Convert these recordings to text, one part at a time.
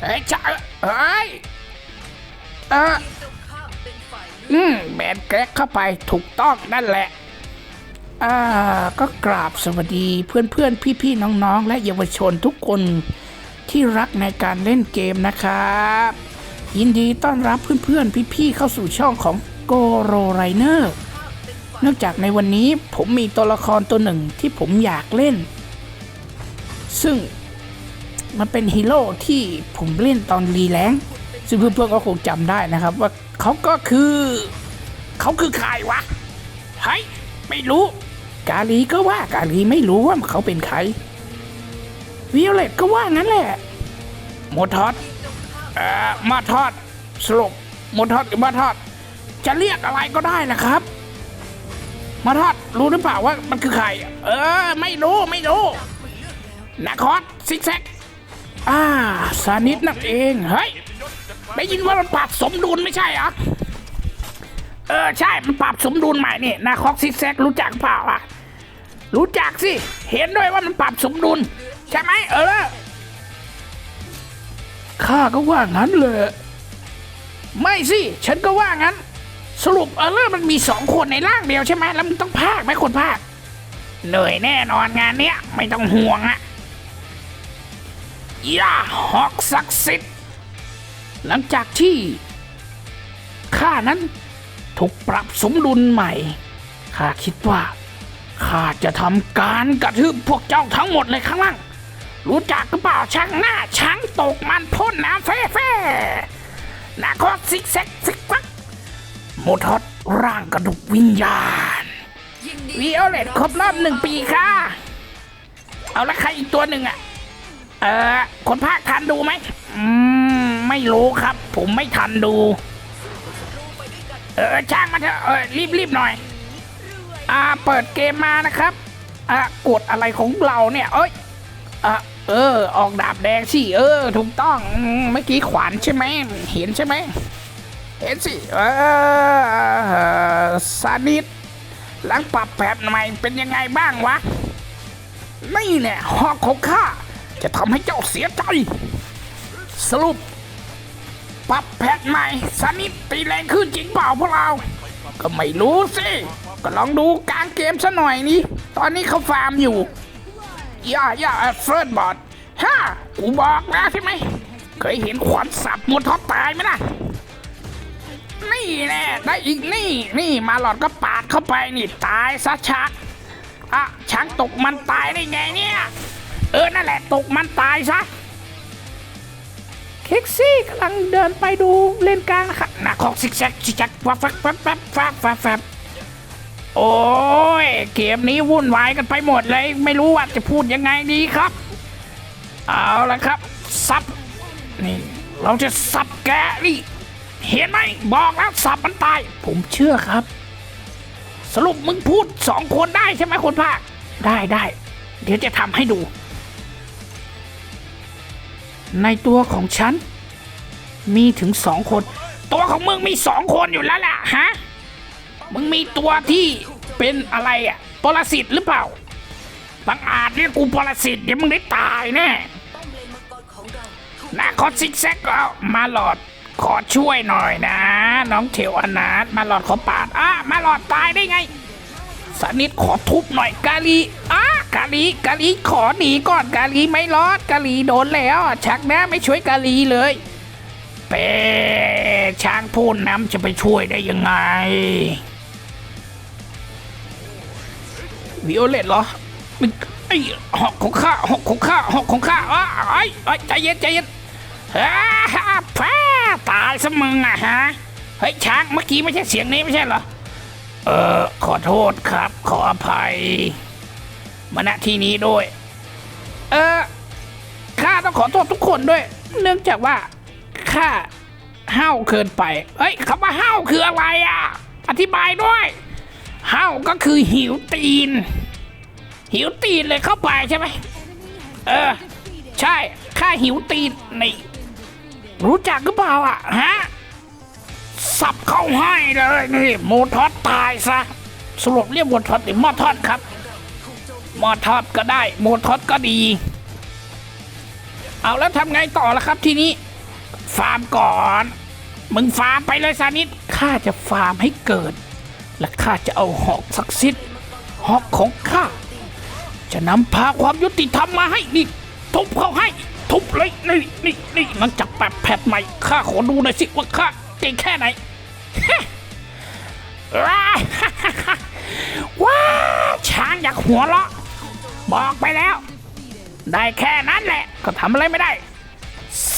เฮ้ยจ้าเฮ้ยเอออืมแบนแกรกเข้าไปถูกต้องนั่นแหละ อ่า ก็กราบสวัสดีเพื่อนเพื่อนพี่พี่ๆน้องและเยาวชนทุกคนที่รักในการเล่นเกมนะครับ ยินดีต้อนรับเพื่อนเพื่อนพี่พี่เข้าสู่ช่องของโกโรไรเนอร์เนื่องจากในวันนี้ผมมีตัวละครตัวหนึ่งที่ผมอยากเล่น ซึ่ง มันเป็นฮีโร่ที่ผมเล่นตอนรีแลงซึ่งเพื่อนๆก็คงจำได้นะครับ ว่าเขาก็คือเขาคือใครวะเฮ้ยไม่รู้ กาลีก็ว่ากาลีไม่รู้ว่าเขาเป็นใครวิโอเลตก็ว่างั้นแหละโมทอดเอ่อมาทอดสรุปโมทอดหรือมาทอด จะเรียกอะไรก็ได้นะครับ มาทอดรู้หรือเปล่าว่ามันคือใคร เออ ไม่รู้ไม่รู้นาคอสซิกแซก อ่าสานิดนั่นเองเฮ้ยได้ยินว่ามันปรับสมดุลไม่ใช่เหรอเออใช่มันปรับสมดุลใหม่นี่นาคอสซิกแซกรู้จักเปล่าอะ รู้จักสิ เห็นด้วยว่ามันปรับสมดุล ใช่ไหมเออข้าก็ว่างั้นเลยไม่สิ ฉันก็ว่างั้น สรุปเออเลอร์มันมีสองคนในร่างเดียวใช่ไหมแล้วมันต้องพากไหมคนพากเหนื่อยแน่นอนงานเนี้ยไม่ต้องห่วงอะ ย่าฮอกศักดิ์สิทธิ์หลังจากที่ข้านั้นถูกปรับสมดุลใหม่ข้าคิดว่าข้าจะทำการกระทืบพวกเจ้าทั้งหมดเลยข้างล่างรู้จักกระเปล่าช้างหน้าช้างตกมันพ่นน้ำแฟ่แฟ่นาคอสซิกแซกซิกวักโมทอดร่างกระดูกวิญญาณวีโอเลตครบรอบหนึ่งปีค่ะ เอาละใครอีกตัวหนึ่งอะเออคนภาคทันดูไหมอืมไม่รู้ครับ ผมไม่ทันดู เออช่างมาเถอะเออรีบรีบหน่อย อ่าเปิดเกมมานะครับอะกดอะไรของเราเนี่ยเอ้ยอะเออ ออกดาบแดงสิเออ ถูกต้องเมื่อกี้ขวานใช่ไหมเห็นใช่ไหมเห็นสิเออซานิดหลังปรับแบบใหม่เป็นยังไงบ้างวะนี่แหละหอกของข้า จะทำให้เจ้าเสียใจ สรุป ปรับแพทใหม่สนิทตีแรงขึ้นจริงเปล่าพวกเรา ก็ไม่รู้สิ ก็ลองดูกลางเกมซะหน่อยนี่ตอนนี้เขาฟาร์มอยู่ อย่าอย่าเฟิร์สบอดฮ่ากูบอกแล้วใช่ไหม เคยเห็นขวานสับหมดท็อปตายไหมล่ะนี่แน่ได้อีกนี่ นี่มาหลอดก็ปาดเข้าไปนี่ตายซะชักอะช้างตกมันตายได้ไงเนี่ย เออ นั่นแหละตกมันตายซะ เค็กซี่กำลังเดินไปดูเลนกลางนะครับหน้าของซิกแซกซิกแซกฟับฟับฟับฟับฟับฟับฟับโอ้ย เกมนี้วุ่นวายกันไปหมดเลย ไม่รู้ว่าจะพูดยังไงดีครับ เอาละครับ ซับ นี่ เราจะสับแกนี่เห็นไหมบอกแล้วสับมันตาย ผมเชื่อครับ สรุปมึงพูดสองคนได้ใช่ไหมคนภาค ได้ได้ เดี๋ยวจะทำให้ดู ในตัวของฉัน มีถึงสองคน ตัวของมึงมีสองคนอยู่แล้วแหละฮะ มึงมีตัวที่เป็นอะไรอะปรสิตหรือเปล่าบางอาจเรียกกูปรสิตเดี๋ยวมึงได้ตายแน่นาคอซิกแซกก็มาหลอดขอช่วยหน่อยนะ น้องเทวอนาถมาหลอดขอปาดอะมาหลอดตายได้ไงสนิทขอทุบหน่อยกาลีอะ กาลีกาลีขอหนีก่อนกาลีไม่รอดกาลีโดนแล้ว ชักหน้าไม่ช่วยกาลีเลย เป้ช้างพูนน้ำจะไปช่วยได้ยังไง วิโอเลตเหรอมันไอ้หอกของข้าหอกของข้าหอกของข้าอะไอ้ไอ้ใจเย็นใจเย็นฮ่าฮ่าแพ้ตายซะมึงอะฮะเฮ้ยช้างเมื่อกี้ไม่ใช่เสียงนี้ไม่ใช่เหรอ เออขอโทษครับขออภัย มาณที่นี้ด้วย เออข้าต้องขอโทษทุกคนด้วย เนื่องจากว่าข้าห้าวเกินไปเฮ้ยคำว่าห้าวคืออะไรอะ อธิบายด้วยห้าวก็คือหิวตีน หิวตีนเลยเข้าไปใช่ไหมเออ ใช่ข้าหิวตีนนี่รู้จักหรือเปล่าอะฮะสับเข้าให้เลยนี่โมทอดตายซะสรุปเรียกโมทอดหรือมอทอดครับ มอทอดก็ได้โมทอดก็ดี เอาแล้วทำไงต่อล่ะครับทีนี้ ฟาร์มก่อน มึงฟาร์มไปเลยซานิดข้าจะฟาร์มให้เกิด และข้าจะเอาหอกศักดิ์สิทธิ์หอกของข้าจะนำพาความยุติธรรมมาให้นี่ทุบเขาให้ ทุบเลยนี่นี่นี่หลังจากแบบแผดใหม่ข้าขอดูหน่อยสิว่าข้าเก่งแค่ไหนว้าว้าช้างอยากหัวเราะ บอกไปแล้ว ได้แค่นั้นแหละ ก็ทำอะไรไม่ได้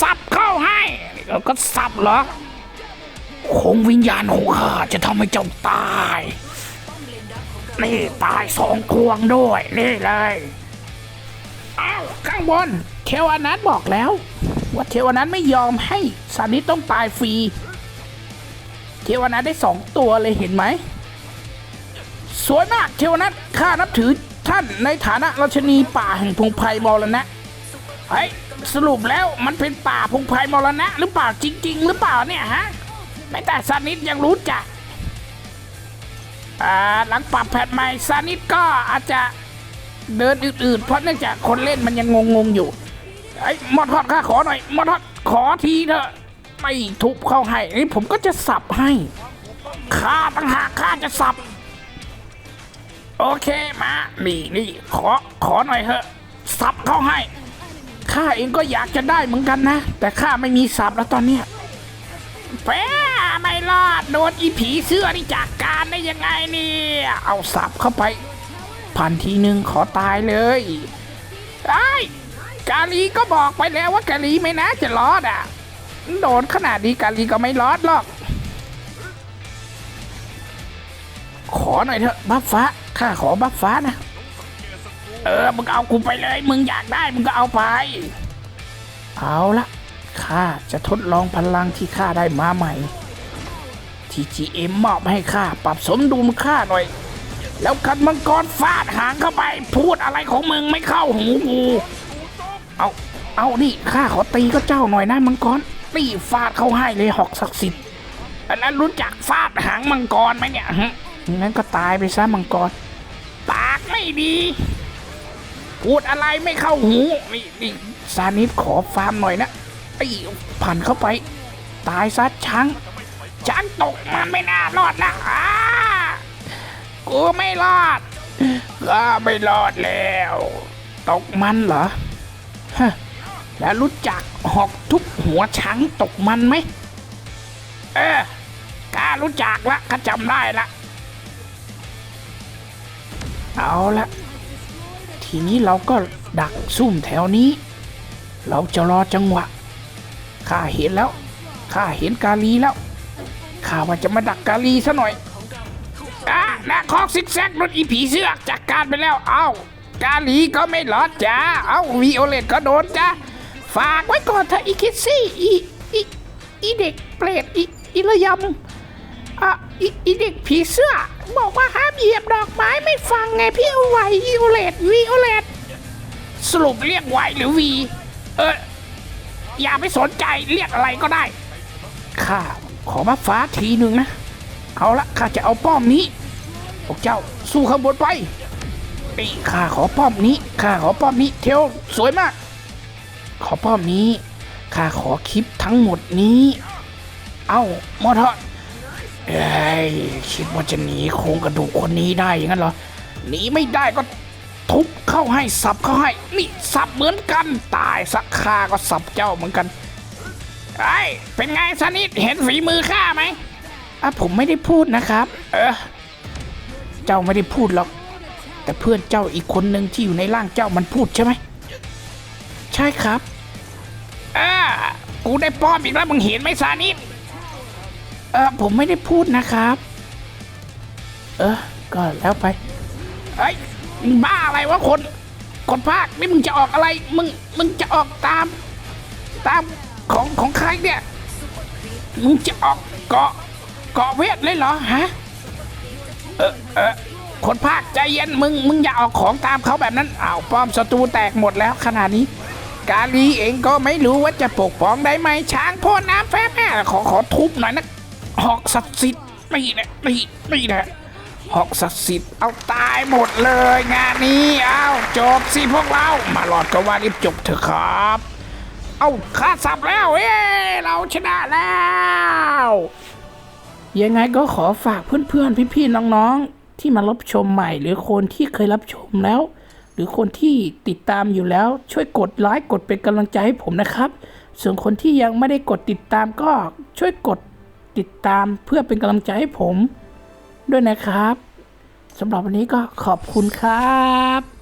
สับเข้าให้ก็สับเหรอ คงวิญญาณของข้าจะทำให้เจ้าตาย นี่ตายสองควงด้วย นี่เลยอ้าวข้างบน เทวานัทบอกแล้ว ว่าเทวานัทไม่ยอมให้สานิตต้องตายฟรี เทวานัทได้สองตัวเลยเห็นไหม สวยมากเทวานัทข้านับถือ ท่านในฐานะราชนีป่าแห่งพงไพรมรณะเฮ้ยสรุปแล้วมันเป็นป่าพงไพรมรณะ หรือเปล่าจริง ๆ หรือเปล่าเนี่ยฮะไม่แต่ซานิดยังรู้จักหลังปรับแพทใหม่ซานิดก็อาจจะเดินอืดๆเพราะเนื่องจากคนเล่นมันยังงงๆอยู่ไอ้มอทอดข้าขอหน่อยมอทอดขอทีเถอะไม่ทุบเข้าให้นี่ผมก็จะสับให้ข้าตั้งหากข้าจะสับ โอเคมานี่นี่ขอขอหน่อยเถอะสับเข้าให้ข้าเองก็อยากจะได้เหมือนกันนะ แต่ข้าไม่มีสับแล้วตอนเนี้ยแปไม่รอดโดนอีผีเสื้อนี่จากการได้ยังไงเนี่ยเอาสับเข้าไปพันทีหนึ่งขอตายเลยไอ้กาลีก็บอกไปแล้วว่ากาลีไม่น่าจะรอดอะ โดนขนาดนี้กาลีก็ไม่รอดหรอก ขอหน่อยเถอะบัฟฟ้า ข้าขอบัฟฟ้านะ เออ มึงเอากูไปเลย มึงอยากได้ มึงก็เอาไป เอาละข้าจะทดลองพลังที่ข้าได้มาใหม่ ที่ GM มอบให้ข้าปรับสมดุลข้าหน่อย แล้วกัดมังกรฟาดหางเข้าไป พูดอะไรของมึงไม่เข้าหูกูเอาเอานี่ข้าขอตีก็เจ้าหน่อยนะมังกรนี่ฟาดเข้าให้เลยหอกศักดิ์สิทธิ์อันนั้นรู้จักฟาดหางมังกรไหมเนี่ยฮะงั้นก็ตายไปซะมังกร ไม่ดี พูดอะไรไม่เข้าหูนี่นี่ซานิดขอฟาร์มหน่อยนะไอ้ผ่านเข้าไป ตายซะช้างช้างตกมันไม่น่ารอดนะอ้ากูไม่รอดก็ไม่รอดแล้ว ตกมันเหรอฮะแล้วรู้จักหอกทุบหัวช้างตกมันไหมเออข้ารู้จักละข้าจำได้ละ เอาละทีนี้เราก็ดักซุ่มแถวนี้ เราจะรอจังหวะข้าเห็นแล้วข้าเห็นกาลีแล้วข้าว่าจะมาดักกาลีซะหน่อยอะนะคอกซิกแซกโดนอีผีเสื้อจัดการไปแล้วเอ้ากาลีก็ไม่รอดจ้าเอ้าวีโอเลตก็โดนจ้าฝากไว้ก่อนเถอะอีคิดซี่อีอีอีเด็กเปรตอีอีระยำ ออีเด็กผีเสื้อ บอกว่าห้ามเหยียบดอกไม้ไม่ฟังไงพี่เอาไว้วิโอเลตวิโอเลตสรุปเรียกไวหรือวี เอออย่าไปสนใจเรียกอะไรก็ได้ ข้าขอมาฟ้าทีหนึ่งนะ เอาละข้าจะเอาป้อมนี้พวกเจ้าสู้ข้างบนไปนี่ข้าขอป้อมนี้ข้าขอป้อมนี้ เทวสวยมาก ขอป้อมนี้ข้าขอคลิปทั้งหมดนี้ เอ้ามอทอด เอ้ยคิดว่าจะหนีโครงกระดูกคนนี้ได้อย่างนั้นเหรอ หนีไม่ได้ก็ทุบเข้าให้สับเข้าให้ นี่สับเหมือนกัน ตายสักคาก็สับเจ้าเหมือนกันไอ้เป็นไงสนิทเห็นฝีมือข้าไหมอะผมไม่ได้พูดนะครับ เออ เจ้าไม่ได้พูดหรอก แต่เพื่อนเจ้าอีกคนหนึ่งที่อยู่ในร่างเจ้ามันพูดใช่ไหม ใช่ครับอ่ากูได้ป้อมอีกแล้วมึงเห็นไหมสานิท เออผมไม่ได้พูดนะครับ เออก็แล้วไปเอ้ยมึงบ้าอะไรวะคนคนภาคนี่มึงจะออกอะไร มึงมึงจะออกตาม ตามของของใครเนี่ย มึงจะออกเกาะเกาะเวทเลยเหรอฮะเออเออคนภาคใจเย็นมึงมึงอย่าออกของตามเขาแบบนั้นอ้าวป้อมศัตรูแตกหมดแล้วขนาดนี้ กาลีเองก็ไม่รู้ว่าจะปกป้องได้ไหมช้างพ่นน้ำแฟบแม่ขอขอทุบหน่อยนะ หอกศักดิ์สิทธิ์นี่แหละนี่นี่แหละหอกศักดิ์สิทธิ์เอาตายหมดเลยงานนี้เอาจบสิพวกเรา มาหลอดก็ว่ารีบจบเถอะครับ เอาค่าสับแล้วเอ้เราชนะแล้ว ยังไงก็ขอฝากเพื่อนๆพี่ๆน้องๆ ที่มารับชมใหม่ หรือคนที่เคยรับชมแล้ว หรือคนที่ติดตามอยู่แล้ว ช่วยกดไลค์กดเป็นกำลังใจให้ผมนะครับ ส่วนคนที่ยังไม่ได้กดติดตามก็ช่วยกด ติดตามเพื่อเป็นกำลังใจให้ผมด้วยนะครับสำหรับวันนี้ก็ขอบคุณครับ